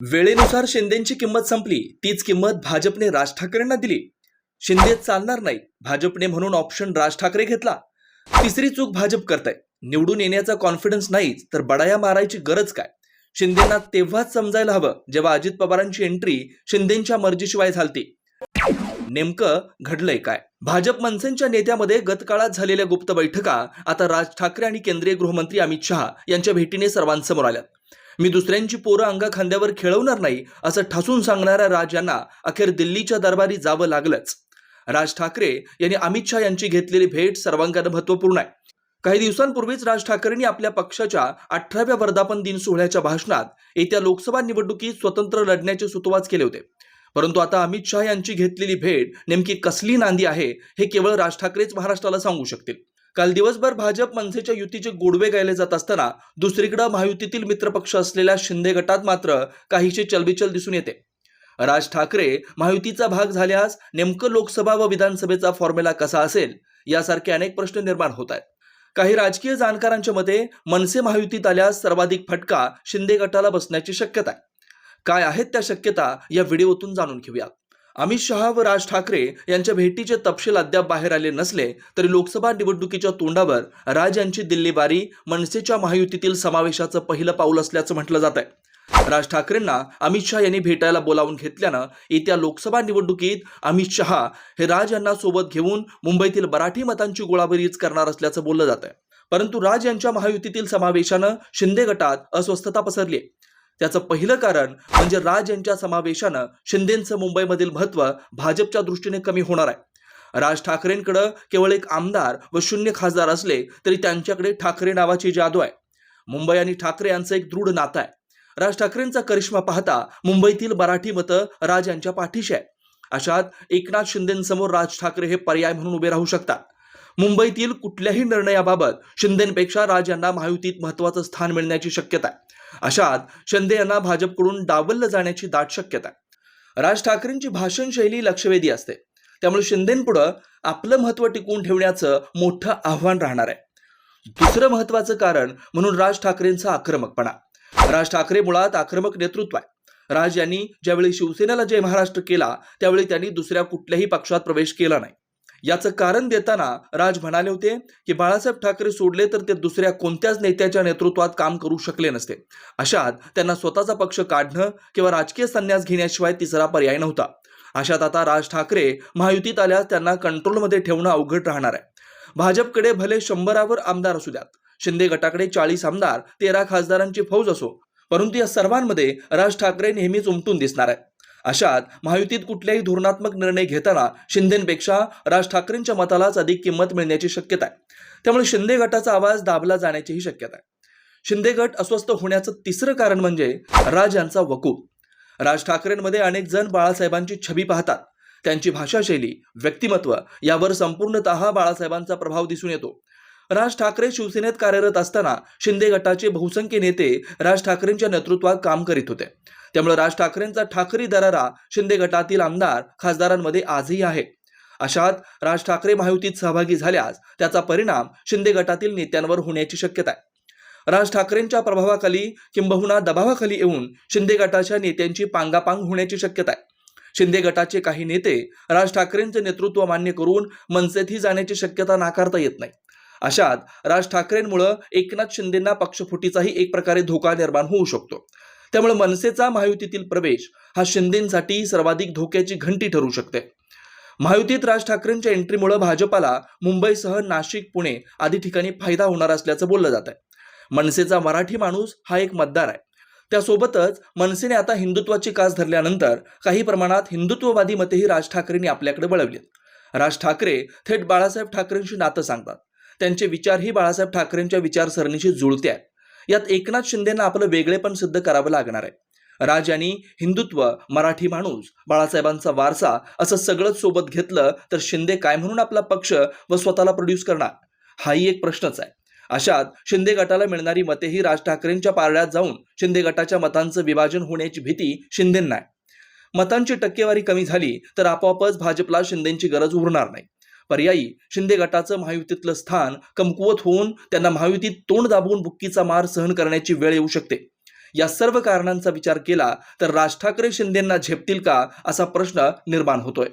वेळेनुसार शिंदेची किंमत संपली तीच किंमत भाजपने राज ठाकरेंना दिली. शिंदे चालणार नाही भाजपने म्हणून ऑप्शन राज ठाकरे घेतला. तिसरी चूक भाजप करताय. निवडून येण्याचा कॉन्फिडन्स नाहीच तर बडाया मारायची गरज काय? शिंदेना तेव्हाच समजायला हवं जेव्हा अजित पवारांची एंट्री शिंदेच्या मर्जीशिवाय झालती. नेमकं घडलंय काय? भाजप मनसेंच्या नेत्यामध्ये गतकाळात झालेल्या गुप्त बैठका आता राज ठाकरे आणि केंद्रीय गृहमंत्री अमित शहा यांच्या भेटीने सर्वांसमोर आल्या. मी दुसऱ्यांची पोरं अंगा खांद्यावर खेळवणार नाही असं ठासून सांगणाऱ्या राज यांना अखेर दिल्लीच्या दरबारी जावं लागलंच. राज ठाकरे यांनी अमित शहा यांची घेतलेली भेट सर्वांगानं महत्त्वपूर्ण आहे. काही दिवसांपूर्वीच राज ठाकरेंनी आपल्या पक्षाच्या अठराव्या वर्धापन दिन सोहळ्याच्या भाषणात येत्या लोकसभा निवडणुकीत स्वतंत्र लढण्याचे सुतवाच केले होते. परंतु आता अमित शहा यांची घेतलेली भेट नेमकी कसली नांदी आहे हे केवळ राज ठाकरेच महाराष्ट्राला सांगू शकतील. काल दिवसभर भाजप मनसेच्या युतीचे गोडवे गायले जात असताना दुसरीकडे महायुतीतील मित्रपक्ष असलेल्या शिंदे गटात मात्र काहीशी चलबिचल दिसून येते. राज ठाकरे महायुतीचा भाग झाल्यास नेमकं लोकसभा व विधानसभेचा फॉर्म्युला कसा असेल यासारखे अनेक प्रश्न निर्माण होत आहेत. काही राजकीय जाणकारांच्या मते मनसे महायुतीत आल्यास सर्वाधिक फटका शिंदे गटाला बसण्याची शक्यता आहे. काय आहेत त्या शक्यता या व्हिडिओतून जाणून घेऊया. अमित शहा व राज ठाकरे यांच्या भेटीचे तपशील अद्याप बाहेर आले नसले तरी लोकसभा निवडणुकीच्या तोंडावर राज यांची दिल्ली बारी मनसेच्या महायुतीतील समावेशाचं पहिलं पाऊल असल्याचं म्हटलं जात आहे राज ठाकरेंना अमित शहा यांनी भेटायला बोलावून घेतल्यानं येत्या लोकसभा निवडणुकीत अमित शहा हे राज यांना सोबत घेऊन मुंबईतील मराठी मतांची गोळाबरीच करणार असल्याचं बोललं जात आहे परंतु राज यांच्या महायुतीतील समावेशानं शिंदे गटात अस्वस्थता पसरली आहे त्याचं पहिलं कारण म्हणजे राज यांच्या समावेशानं शिंदेचं मुंबईमधील महत्त्व भाजपच्या दृष्टीने कमी होणार आहे. राज ठाकरेंकडं केवळ एक आमदार व शून्य खासदार असले तरी त्यांच्याकडे ठाकरे नावाची जादू आहे. मुंबई आणि ठाकरे यांचं एक दृढ नातं आहे. राज ठाकरेंचा करिश्मा पाहता मुंबईतील मराठी मतं राज यांच्या पाठीशी आहे अशात एकनाथ शिंदेसमोर राज ठाकरे हे पर्याय म्हणून उभे राहू शकतात. मुंबईतील कुठल्याही निर्णयाबाबत शिंदेपेक्षा राज यांना महायुतीत महत्वाचं स्थान मिळण्याची शक्यता आहे. अशात शिंदे यांना भाजपकडून डावललं जाण्याची दाट शक्यता आहे. राज ठाकरेंची भाषण शैली लक्षवेधी असते. त्यामुळे शिंदेपुढं आपलं महत्त्व टिकवून ठेवण्याचं मोठं आव्हान राहणार आहे. दुसरं महत्वाचं कारण म्हणून राज ठाकरेंचा आक्रमकपणा. राज ठाकरे मुळात आक्रमक नेतृत्व आहे. राज यांनी ज्यावेळी शिवसेनेला जय महाराष्ट्र केला त्यावेळी त्यांनी दुसऱ्या कुठल्याही पक्षात प्रवेश केला नाही. याचं कारण देताना राज म्हणाले होते की बाळासाहेब ठाकरे सोडले तर ते दुसऱ्या कोणत्याच नेत्याच्या नेतृत्वात काम करू शकले नसते. अशात त्यांना स्वतःचा पक्ष काढणं किंवा राजकीय संन्यास घेण्याशिवाय तिसरा पर्याय नव्हता. अशात आता राज ठाकरे महायुतीत आल्यास त्यांना कंट्रोलमध्ये ठेवणं अवघड राहणार आहे. भाजपकडे भले शंभरावर आमदार असू द्यात शिंदे गटाकडे चाळीस आमदार तेरा खासदारांची फौज असो परंतु या सर्वांमध्ये राज ठाकरे नेहमीच उमटून दिसणार आहे. अशात महायुतीत कुठल्याही धोरणात्मक निर्णय घेताना शिंदेपेक्षा राज ठाकरेंच्या मतालाच अधिक किंमत मिळण्याची शक्यता आहे. त्यामुळे शिंदे गटाचा आवाज दाबला जाण्याचीही शक्यता आहे. शिंदे गट अस्वस्थ होण्याचं तिसरं कारण म्हणजे राज यांचा वकूफ राज ठाकरेंमध्ये अनेक जण बाळासाहेबांची छबी पाहतात. त्यांची भाषाशैली व्यक्तिमत्व यावर संपूर्णतः बाळासाहेबांचा प्रभाव दिसून येतो. राज ठाकरे शिवसेनेत कार्यरत असताना शिंदे गटाचे बहुसंख्य नेते राज ठाकरेंच्या नेतृत्वात काम करीत होते. त्यामुळे राज ठाकरेंचा ठाकरी दरारा शिंदे गटातील आमदार खासदारांमध्ये आजही आहे. अशात राज ठाकरे महायुतीत सहभागी झाल्यास त्याचा परिणाम शिंदे गटातील नेत्यांवर होण्याची शक्यता आहे. राज ठाकरेंच्या प्रभावाखाली किंबहुना दबावाखाली येऊन शिंदे गटाच्या नेत्यांची पांगापांग होण्याची शक्यता आहे. शिंदे गटाचे काही नेते राज ठाकरेंचे नेतृत्व मान्य करून मनसेतही जाण्याची शक्यता नाकारता येत नाही. अशात राज ठाकरेंमुळं एकनाथ शिंदेंना पक्षफुटीचाही एक प्रकारे धोका निर्माण होऊ शकतो. त्यामुळे मनसेचा महायुतीतील प्रवेश हा शिंदेसाठी सर्वाधिक धोक्याची घंटी ठरू शकते. महायुतीत राज ठाकरेंच्या एंट्रीमुळे भाजपाला मुंबईसह नाशिक पुणे आदी ठिकाणी फायदा होणार असल्याचं बोललं जात आहे मनसेचा मराठी माणूस हा एक मतदार आहे. त्यासोबतच मनसेने आता हिंदुत्वाची कास धरल्यानंतर काही प्रमाणात हिंदुत्ववादी मतेही राज ठाकरेंनी आपल्याकडे वळवली राज ठाकरे थेट बाळासाहेब ठाकरेंशी नातं सांगतात. त्यांचे विचारही बाळासाहेब ठाकरेंच्या विचारसरणीशी जुळते आहेत. यात एकनाथ शिंदेना आपलं वेगळेपण सिद्ध करावं लागणार आहे. राज यांनी हिंदुत्व मराठी माणूस बाळासाहेबांचा वारसा असं सगळंच सोबत घेतलं तर शिंदे काय म्हणून आपला पक्ष व स्वतःला प्रोड्यूस करणार? हाही एक प्रश्नच आहे. अशात शिंदे गटाला मिळणारी मतेही राज ठाकरेंच्या पारड्यात जाऊन शिंदे गटाच्या मतांचं विभाजन होण्याची भीती शिंदेंना आहे. मतांची टक्केवारी कमी झाली तर आपोआपच भाजपला शिंदेची गरज उरणार नाही. पर्यायी शिंदे गटाचं महायुतीतलं स्थान कमकुवत होऊन त्यांना महायुतीत तोंड दाबवून बुक्कीचा मार सहन करण्याची वेळ येऊ शकते. या सर्व कारणांचा विचार केला तर राज ठाकरे शिंदेंना झेपतील का असा प्रश्न निर्माण होतोय.